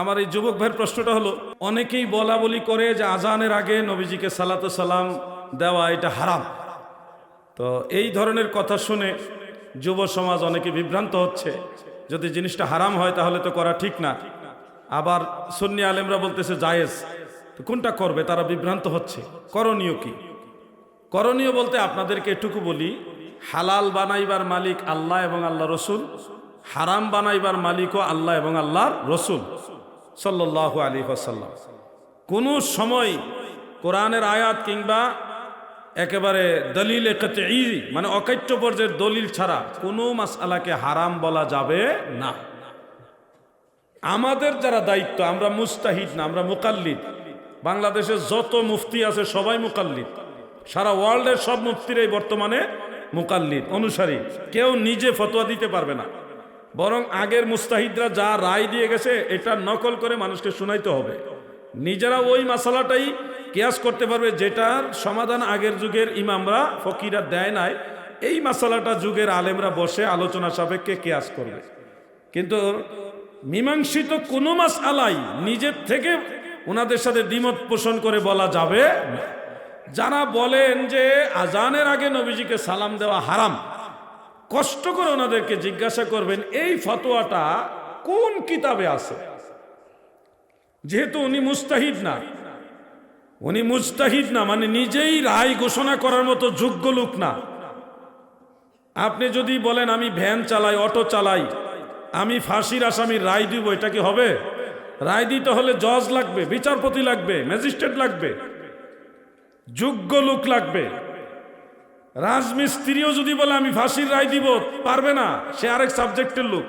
আমার এই যুবক ভাইয়ের প্রশ্নটা হলো, অনেকেই বলা বলি করে যে আজানের আগে নবীজিকে সালাত সালাম দেওয়া এটা হারাম। তো এই ধরনের কথা শুনে যুব সমাজ অনেকে বিভ্রান্ত হচ্ছে। যদি জিনিসটা হারাম হয় তাহলে তো করা ঠিক না। আবার সুন্নি আলেমরা বলতেছে জায়েজ। তো কোনটা করবে? তারা বিভ্রান্ত হচ্ছে। করণীয় কি? করণীয় বলতে আপনাদেরকে এটুকু বলি, হালাল বানাইবার মালিক আল্লাহ এবং আল্লাহ রসুল, হারাম বানাইবার মালিকও আল্লাহ এবং আল্লাহর রসুল। সাল্লাহ আলী আসাল্লাম কোনো সময় কোরআনের আয়াত কিংবা একেবারে দলিল ই মানে অকাট্য পর্যায়ের দলিল ছাড়া কোনো মাসালাকে হারাম বলা যাবে না। আমাদের যারা দায়িত্ব, আমরা মুস্তাহিদ না, আমরা মুকাল্লিদ। বাংলাদেশে যত মুফতি আছে সবাই মুকাল্লিদ। সারা ওয়ার্ল্ডের সব মুফতিরাই বর্তমানে মুকাল্লিদ, অনুসারী। কেউ নিজে ফতোয়া দিতে পারবে না। বরং আগের মুস্তাহিদরা যা রায় দিয়ে গেছে, এটা নকল করে মানুষকে শুনাইতে হবে। নিজেরা ওই মাসালাটাই কেয়াস করতে পারবে যেটার সমাধান আগের যুগের ইমামরা, ফকিরা দেয় নাই। এই মাসালাটা যুগের আলেমরা বসে আলোচনা সাপেক্ষে কেয়াস করবে। কিন্তু মীমাংসিত কোনো মাস আলাই নিজের থেকে ওনাদের সাথে দ্বিমত পোষণ করে বলা যাবে। যারা বলেন যে আজানের আগে নবীজিকে সালাম দেওয়া হারাম কষ্ট করে ওনাদেরকে জিজ্ঞাসা করবেন, এই ফতোয়াটা কোন কিতাবে আছে? যেহেতু উনি মুস্তাহিদ না। উনি মুস্তাহিদ না মানে নিজেই রায় ঘোষণা করার মতো যোগ্য লোক না। আপনি যদি বলেন, আমি ভ্যান চালাই, অটো চালাই, আমি ফাঁসির আসামির রায় দিব, এটা কি হবে? রায় দিতে হলে জজ লাগবে, বিচারপতি লাগবে, ম্যাজিস্ট্রেট লাগবে, যোগ্য লোক লাগবে। রাজমিস্ত্রিও যদি বলে, আমি ফাঁসির রায় দিব, পারবে না। সে আরেক সাবজেক্টের লোক।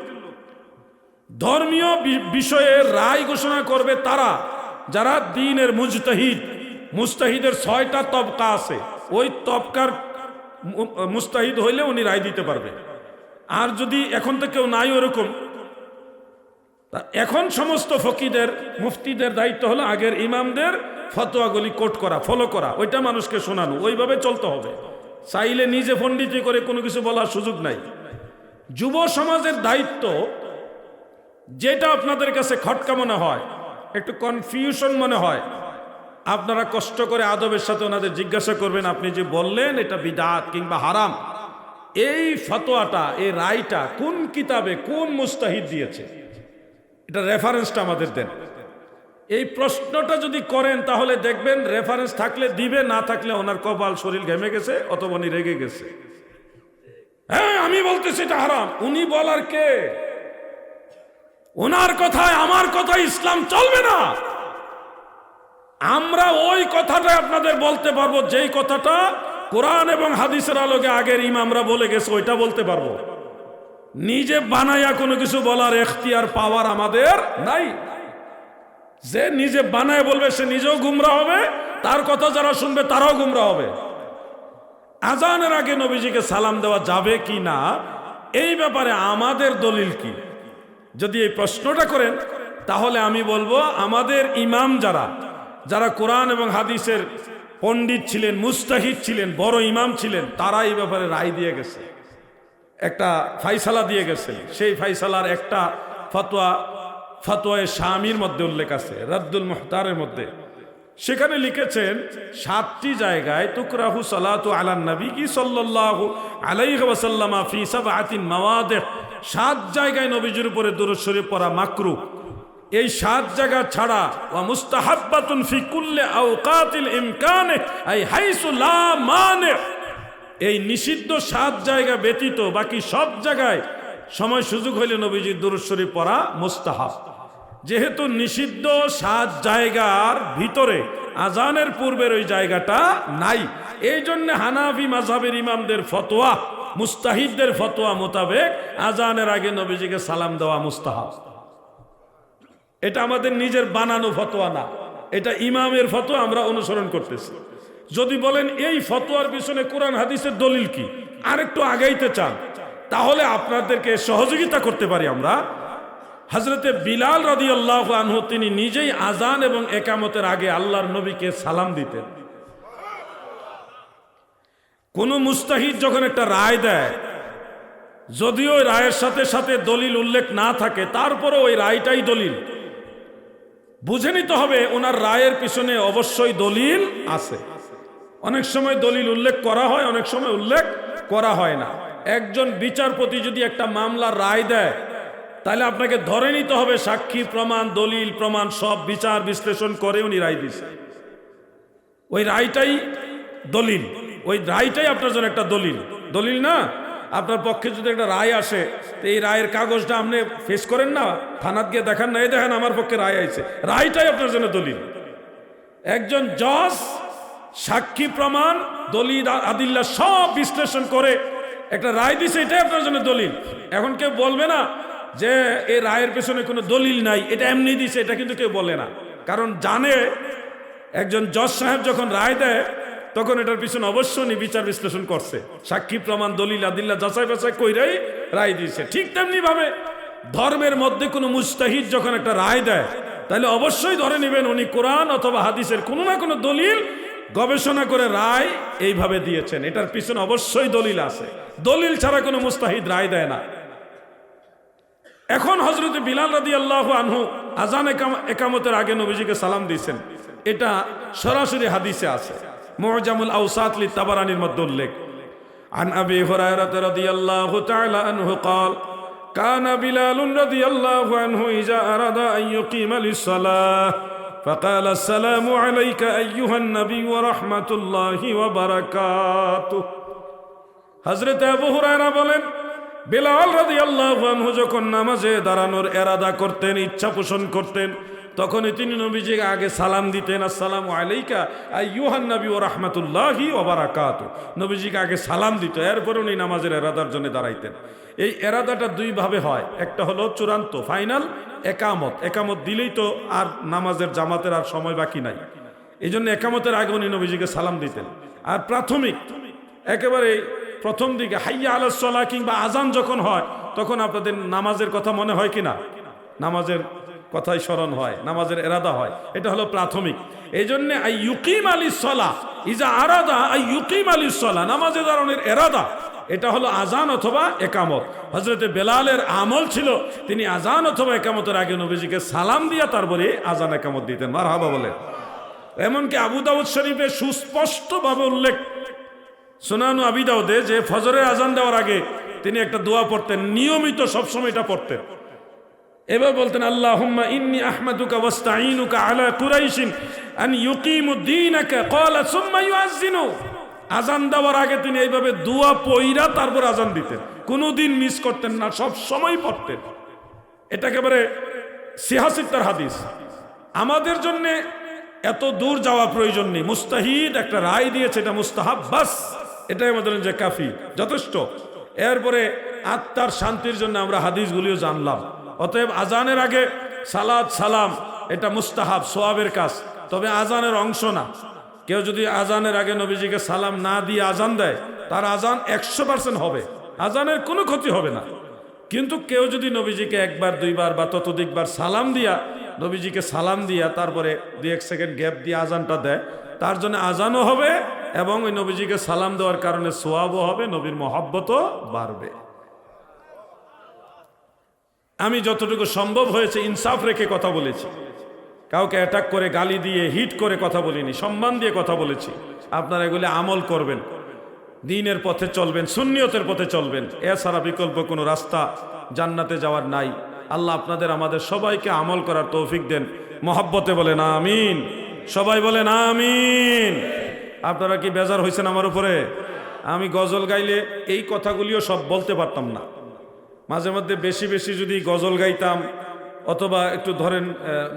ধর্মীয় বিষয়ে রায় ঘোষণা করবে তারা, যারা দিনের মুজতাহিদ। মুস্তাহিদের ছয়টা তবকা আছে। ওই তবকার মুস্তাহিদ হইলে উনি রায় দিতে পারবে। আর যদি এখন তো কেউ নাই ওরকম এখন সমস্ত ফকিদের, মুফতিদের দায়িত্ব হলো আগের ইমামদের ফতোয়াগুলি কোট করা, ফলো করা। ওইটা মানুষকে শোনানো। ওইভাবে চলতে হবে। চাইলে নিজে পণ্ডিতি করে কোনো কিছু বলার সুযোগ নাই। যুব সমাজের দায়িত্ব যেটা আপনাদের কাছে খটকা মনে হয়, একটু কনফিউশন মনে হয়, আপনারা কষ্ট করে আদবের সাথে ওনাদের জিজ্ঞাসা করবেন, আপনি যে বললেন এটা বিদাত কিংবা হারাম, এই ফতোয়াটা, এই রায়টা কোন কিতাবে কোন মুস্তাহিদ দিয়েছে? এটা রেফারেন্সটা আমাদের দেন। এই প্রশ্নটা যদি করেন, তাহলে দেখবেন রেফারেন্স থাকলে দিবে, না থাকলে ওনার কপাল শরীর ঘেমে গেছে অথবা উনি রেগে গেছে। হ্যাঁ আমি বলতেছি এটা হারাম। উনি বলার কে? ওনার কথায় আমার কথা ইসলাম চলবে না। আমরা ওই কথাটা আপনাদের বলতে পারব, যেই কথাটা কোরআন এবং হাদিসের আলোকে আগের ইমামরা বলে গেছে, ওইটা বলতে পারব। নিজে বানাইয়া কোনো কিছু বলার এখতিয়ার, পাওয়ার আমাদের নাই। যে নিজে বানায় বলবে, সে নিজেও গুমরা হবে। তার কথা যারা শুনবে, তারাও গুমরা হবে। আজানের আগে নবীজিকে সালাম দেওয়া যাবে কি না, এই ব্যাপারে আমাদের দলিল কি? যদি এই প্রশ্নটা করেন, তাহলে আমি বলব, আমাদের ইমাম যারা যারা কোরআন এবং হাদিসের পণ্ডিত ছিলেন, মুস্তাহিদ ছিলেন, বড় ইমাম ছিলেন, তারা এই ব্যাপারে রায় দিয়ে গেছে। একটা ফাইসালা দিয়ে গেছে। সেই ফাইসালার একটা ফতোয়া ফতোয়ায় স্বামীর মধ্যে উল্লেখ আছে, রদ্দুল মুহতারের মধ্যে। সেখানে লিখেছেন, সাতটি জায়গায় তুকরাহু সালাতু আলা নবী কি সাল্লাল্লাহু আলাইহি ওয়াসাল্লামা ফি সাবআতিন মাওয়াদিহ সাত জায়গায় নবীজির উপরে দুরূদ শরীফ পড়া মাকরু। এই সাত জায়গা ছাড়া, ওয়া মুস্তাহাব্বাতুন ফি কুল্লি আওকাতিল ইমকানে, আই হাইসু লা মানে। এই নিষিদ্ধ সাত জায়গা ব্যতীত বাকি সব জায়গায় সময় সুযোগ হইলে নবীজির দুরূদ শরীফ পড়া মুস্তাহাব। যেহেতু নিষিদ্ধ সাত জায়গার ভিতরে, আজানের পূর্বের ওই জায়গাটা নাই। এই জন্য হানাফি মাঝাবের ইমামদের ফতোয়া, মুস্তাহিদদের ফতোয়া মোতাবেক আজানের আগে নবীজিকে সালাম দেওয়া মুস্তাহাব। এটা আমাদের নিজের বানানো ফতোয়া না। এটা ইমামের ফতোয়া আমরা অনুসরণ করতেছি। যদি বলেন এই ফতোয়ার পিছনে কোরআন হাদিসের দলিল কি, আরেকটু আগাইতে চান, তাহলে আপনাদেরকে সহযোগিতা করতে পারি আমরা। হজরতে বিলাল রদি আল্লাহ আনহু তিনি নিজেই আজান এবং একামতের আগে আল্লাহর নবীকে সালাম দিতেন। কোন মুস্তাহিদ যখন একটা রায় দেয়, যদিও ওই রায়ের সাথে সাথে দলিল উল্লেখ না থাকে তারপরে ওই রায়টাই দলিল। বুঝে নিতে হবে ওনার রায়ের পিছনে অবশ্যই দলিল আছে। অনেক সময় দলিল উল্লেখ করা হয়, অনেক সময় উল্লেখ করা হয় না। একজন বিচারপতি যদি একটা মামলার রায় দেয় তাহলে আপনাকে ধরে নিতে হবে সাক্ষী, প্রমাণ, দলিল, প্রমাণ সব বিচার বিশ্লেষণ করে উনি রায় দিছে ওই রায়টাই দলিল। ওই রায়টাই আপনার জন্য একটা দলিল। দলিল না? আপনার পক্ষে যদি একটা রায় আসে, তো এই রায়ের কাগজটা আপনি ফেস করেন না? থানাত গিয়ে দেখান না, এই দেখেন আমার পক্ষে রায় আইছে। রায়টাই আপনার জন্য দলিল। একজন জজ, সাক্ষী, প্রমাণ, দলিল আদিল্লা সব বিশ্লেষণ করে একটা রায় দিছে এটাই আপনার জন্য দলিল। এখন কেউ বলবে না যে এই রায়ের পেছনে কোনো দলিল নাই, এটা এমনি দিছে, এটা কিন্তু কেউ বলে না। কারণ জানে, একজন জজ সাহেব যখন রায় দেয়, তখন এটার পিছনে অবশ্যই বিচার বিশ্লেষণ করছে। সাক্ষী প্রমাণ, দলিল, আদিল্লা, যাচাই বাছাই কইরাই রায় দিয়েছে। ঠিক তেমনি ভাবে ধর্মের মধ্যে কোনো মুস্তাহিদ যখন একটা রায় দেয়, তাহলে অবশ্যই ধরে নেবেন উনি কোরআন অথবা হাদিসের কোনো না কোনো দলিল গবেষণা করে রায় এইভাবে দিয়েছেন। এটার পিছনে অবশ্যই দলিল আছে। দলিল ছাড়া কোনো মুস্তাহিদ রায় দেয় না। এখন হজরত বিলাল রাদি আল্লাহ আনহু আজান একাম- একামতের আগে নবীজিকে সালাম দিয়েছেন এটা সরাসরি হাদিসে আছে মোজামুল আউসাতলি তাবারানির মধ্যে উল্লেখ عن أبي هريرة رضي الله تعالى عنه قال كان بلال رضي الله عنه إذا أراد أن يقيم للصلاة فقال السلام عليك أيها النبي ورحمة الله وبركاته হজরত আবু হুরায়রা বলেন বেলাল রাদি আল্লাহ যখন নামাজে দাঁড়ানোর এরাদা করতেন, ইচ্ছা পোষণ করতেন, তখনই তিনি নবীজিকে আগে সালাম দিতেন, আসসালামু আলাইকা আইয়ুহান নবী ও রহমাতুল্লাহি ওবারাকাত নবীজিকে আগে সালাম দিত, এরপর উনি নামাজের এরাদার জন্য দাঁড়াইতেন। এই এরাদাটা দুইভাবে হয়, একটা হলো চূড়ান্ত, ফাইনাল, একামত। একামত দিলেই তো আর নামাজের জামাতের আর সময় বাকি নাই। এই জন্য একামতের আগে উনি নবীজিকে সালাম দিতেন। আর প্রাথমিক, একেবারে প্রথম দিকে, হাইয়া আলাসলা কিংবা আজান যখন হয়, তখন আপনাদের নামাজের কথা মনে হয় কিনা? নামাজের কথাই স্মরণ হয়, নামাজের এরাদা হয়। এটা হলো প্রাথমিক। এই জন্য আই ইউকিম আলী সলা, ইজা আরাদা আই ইউকিম আলী সলা, নামাজে দাঁড়ানোর এরাদা, এটা হলো আজান অথবা একামত। হজরতে বেলালের আমল ছিল, তিনি আজান অথবা একামতের আগে নবীজিকে সালাম দিয়া তারপরে আজান একামত দিতেন। মার হাবা বলে। এমনকি আবু দাউদ শরীফে সুস্পষ্টভাবে উল্লেখ সোনানু আবিদাউদে যে ফজরের আজান দেওয়ার আগে তিনি একটা দোয়া পড়তেন, নিয়মিত সবসময় এটা পড়তেন। এবার বলতেন আল্লাহ ইন্নি আহমাদুকা ওয়াস্তাইনুকা আলা কুরাইশিন আন ইউকিমুদ্দিনাকা ক্বালা, সুম্মা ইউআজ্জিনু আজান দেওয়ার আগে তিনি এইভাবে দোয়া পইরা তারপর আজান দিতেন। কোনোদিন মিস করতেন না সব সময় পড়তেন। এটা একেবারে সিহাসিত্তার হাদিস। আমাদের জন্য এত দূর যাওয়া প্রয়োজন নেই। মুস্তাহিদ একটা রায় দিয়েছে, এটা মুস্তাহাব, বাস। এটাই আমাদের যে কাফি, যথেষ্ট। এরপরে আত্মার শান্তির জন্য আমরা হাদিসগুলিও জানলাম। অতএব আজানের আগে সালাদ সালাম, এটা মুস্তাহাব, সোয়াবের কাজ। তবে আজানের অংশ না। কেউ যদি আজানের আগে নবীজিকে সালাম না দিয়ে আজান দেয়, তার আজান একশো পার্সেন্ট হবে। আজানের কোনো ক্ষতি হবে না। কিন্তু কেউ যদি নবীজিকে একবার, দুইবার বা ততোধিকবার সালাম দিয়া, নবীজিকে সালাম দিয়া, তারপরে দুই এক সেকেন্ড গ্যাপ দিয়ে আজানটা দেয়, তার জন্য আজানও হবে এবং ওই নবীজিকে সালাম দেওয়ার কারণে সোয়াবও হবে, নবীর মহাব্বতও বাড়বে। আমি যতটুকু সম্ভব হয়েছে ইনসাফ রেখে কথা বলেছি। কাউকে অ্যাটাক করে, গালি দিয়ে হিট করে কথা বলিনি, সম্মান দিয়ে কথা বলেছি। আপনারা এগুলি আমল করবেন, দিনের পথে চলবেন, সুন্নিয়তের পথে চলবেন। এছাড়া বিকল্প কোনো রাস্তা জান্নাতে যাওয়ার নাই। আল্লাহ আপনাদের, আমাদের সবাইকে আমল করার তৌফিক দেন। মহাব্বতে বলেন আমিন। সবাই বলেন আমিন। আপনারা কি বেজার হয়েছেন আমার উপরে? আমি গজল গাইলে এই কথাগুলিও সব বলতে পারতাম না। মাঝে মধ্যে বেশি বেশি যদি গজল গাইতাম, অথবা একটু ধরেন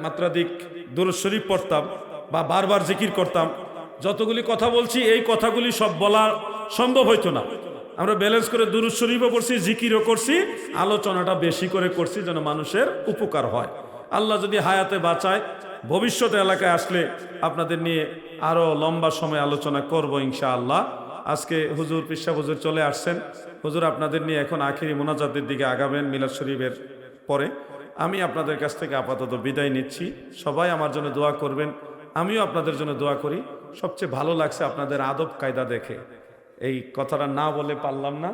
মাত্রাধিক দুরুদ শরীফ পড়তাম বা বারবার জিকির করতাম, যতগুলি কথা বলছি, এই কথাগুলি সব বলা সম্ভব হইতো না। আমরা ব্যালেন্স করে দুরুদ শরীফও করছি জিকিরও করছি, আলোচনাটা বেশি করে করছি যেন মানুষের উপকার হয়। আল্লাহ যদি হায়াতে বাঁচায় ভবিষ্যতে এলাকায় আসলে আপনাদের নিয়ে আরও লম্বা সময় আলোচনা করব ইনশাআল্লাহ। আজকে হুজুর পিসা হুজুর চলে আসছেন। হুজুর আপনাদের নিয়ে এখন আখিরি মোনাজাতের দিকে আগাবেন মিলাদ শরীফের পরে। আমি আপনাদের কাছ থেকে আপাতত বিদায় নিচ্ছি। সবাই আমার জন্য দোয়া করবেন। আমিও আপনাদের জন্য দোয়া করি। সবচেয়ে ভালো লাগছে আপনাদের আদব কায়দা দেখে। এই কথাটা না বলে পারলাম না।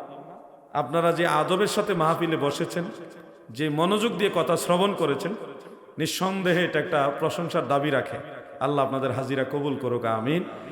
আপনারা যে আদবের সাথে মাহফিলে বসেছেন, যে মনোযোগ দিয়ে কথা শ্রবণ করেছেন নিঃসন্দেহে এটা একটা প্রশংসার দাবি রাখে। আল্লাহ আপনাদের হাজিরা কবুল করুক আমিন।